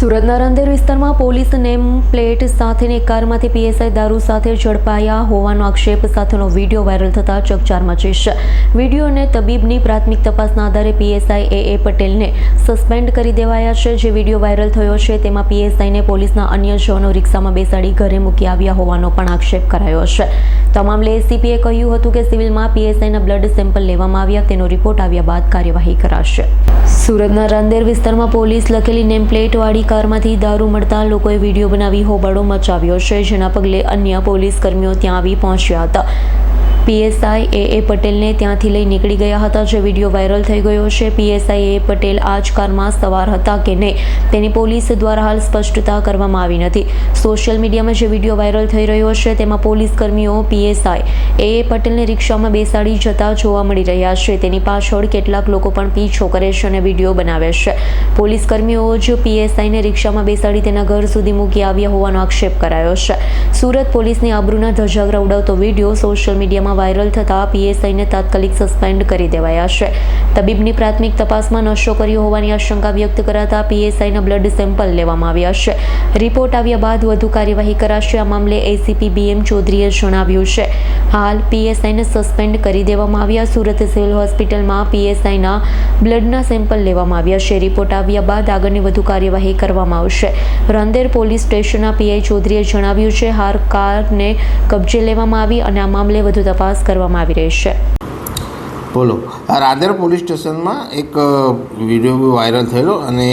સુરતના રંધેર વિસ્તારમાં police name plate સાથેની કારમાંથી પીએસઆઈ દારૂ સાથે ઝડપાયા હોવાનો આક્ષેપ સાથેનો વીડિયો વાયરલ થતા ચકચાર મચી છે. વીડિયો અને તબીબની પ્રાથમિક તપાસના આધારે પીએસઆઈ એ એ પટેલને સસ્પેન્ડ કરી દેવાયા છે. જે વીડિયો વાયરલ થયો છે તેમાં પીએસઆઈને પોલીસના અન્ય જવાનો રિક્ષામાં બેસાડી ઘરે મૂકી આવ્યા હોવાનો પણ આક્ષેપ કરાયો છે. તો મામલે એસીપીએ કહ્યું હતું કે સિવિલમાં પીએસઆઈના બ્લડ સેમ્પલ લેવામાં આવ્યા, તેનો રિપોર્ટ આવ્યા બાદ કાર્યવાહી કરાશે. સુરતના રંદેર વિસ્તારમાં પોલીસ લખેલી નેમ પ્લેટવાળી કારમાંથી દારૂ મળતા લોકોએ વીડિયો બનાવી હોબાળો મચાવ્યો છે, જેના પગલે અન્ય પોલીસ કર્મીઓ ત્યાં આવી પહોંચ્યા હતા. પીએસઆઈ એ એ પટેલને ત્યાંથી લઈ નીકળી ગયા હતા, જે વીડિયો વાયરલ થઈ ગયો છે. પીએસઆઈ એ પટેલ આ કારમાં સવાર હતા કે નહીં, તેની પોલીસ દ્વારા હાલ સ્પષ્ટતા કરવામાં આવી નથી. સોશિયલ મીડિયામાં જે વીડિયો વાયરલ થઈ રહ્યો છે, તેમાં પોલીસ કર્મીઓ, પીએસઆઈ, એ એ પટેલને રિક્ષામાં બેસાડી જતા જોવા મળી રહ્યા છે. તેની પાછળ કેટલાક લોકો પણ પીછો કરે છે અને વીડિયો બનાવે છે. પોલીસ કર્મીઓ જ પીએસઆઈને રિક્ષામાં બેસાડી તેના ઘર સુધી મૂકી આવ્યા હોવાનો આક્ષેપ કરાયો છે. સુરત પોલીસની આબરૂના ધજાગરા ઉડાવતો વીડિયો સોશિયલ મીડિયામાં વાયરલ થતાં પીએસઆઈને તાત્કાલિક સસ્પેન્ડ કરી દેવાયા છે. તબીબની પ્રાથમિક તપાસમાં નશો કર્યો હોવાની આશંકા વ્યક્ત કરાતા પીએસઆઈના બ્લડ સેમ્પલ લેવામાં આવ્યા છે. રિપોર્ટ આવ્યા બાદ વધુ કાર્યવાહી કરાશે. આ મામલે એસીપી બીએમ ચૌધરીએ જણાવ્યું છે. હાલ પીએસઆઈને સસ્પેન્ડ કરી દેવામાં આવ્યા. સુરત સિવિલ હોસ્પિટલમાં પીએસઆઈના બ્લડના સેમ્પલ લેવામાં આવ્યા છે. રિપોર્ટ આવ્યા બાદ આગળની વધુ કાર્યવાહી કરવામાં આવશે. રંદેર પોલીસ સ્ટેશનના પીઆઈ ચૌધરીએ જણાવ્યું છે, હાર કારને કબજે લેવામાં આવી અને આ મામલે વધુ તપાસ કરવામાં આવી રહી છે. બોલો. રાંદેર પોલીસ સ્ટેશનમાં એક વીડિયો વાયરલ થયેલો અને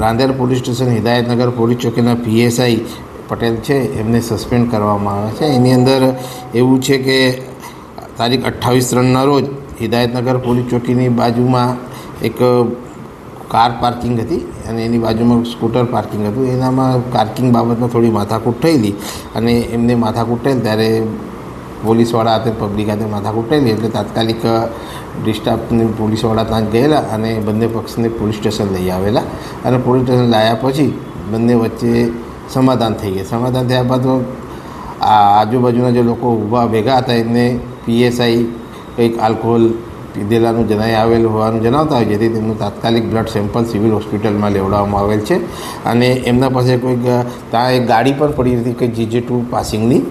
Rander police station Hidayatnagar police ચોકીના PSI Patel છે, એમને સસ્પેન્ડ કરવામાં આવે છે. એની અંદર એવું છે કે તારીખ અઠ્ઠાવીસ ત્રણના રોજ હિદાયતનગર પોલીસ ચોકીની બાજુમાં એક કાર પાર્કિંગ હતી અને એની બાજુમાં સ્કૂટર પાર્કિંગ હતું. એનામાં પાર્કિંગ બાબતમાં થોડી માથાકૂટ થયેલી અને એમને માથાકૂટ થયેલ ત્યારે પોલીસવાળા હાથે પબ્લિક હાથે માથાકૂટ થયેલી એટલે તાત્કાલિક ડિસ્ટાફની પોલીસવાળા ત્યાં ગયેલા અને બંને પક્ષને પોલીસ સ્ટેશન લઈ આવેલા. અને પોલીસ સ્ટેશન લાવ્યા પછી બંને વચ્ચે સમાધાન થઈ ગયા. સમાધાન થયા બાદ આજુબાજુના જે લોકો ઊભા ભેગા હતા, એમને પીએસઆઈ કંઈક આલ્કોહોલ પીધેલાનું જણાઈ આવેલ હોવાનું જણાવતા હોય, જેથી તેમનું તાત્કાલિક બ્લડ સેમ્પલ સિવિલ હોસ્પિટલમાં લેવડાવવામાં આવેલ છે. અને એમના પાસે કોઈક ત્યાં એક ગાડી પણ પડી હતી, કંઈક જીજે ટુ પાસિંગની.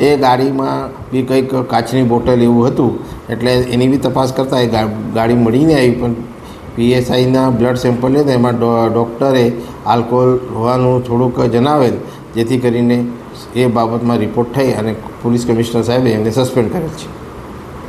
એ ગાડીમાં બી કંઈક કાચની બોટલ એવું હતું, એટલે એની બી તપાસ કરતાં એ ગાડી મળીને આવી, પણ પીએસઆઈના બ્લડ સેમ્પલ લીધા એમાં ડૉક્ટરે આલ્કોહોલ હોવાનું થોડુંક જણાવેલ, જેથી કરીને એ બાબતમાં રિપોર્ટ થઈ અને પોલીસ કમિશનર સાહેબે એમને સસ્પેન્ડ કરેલ છે.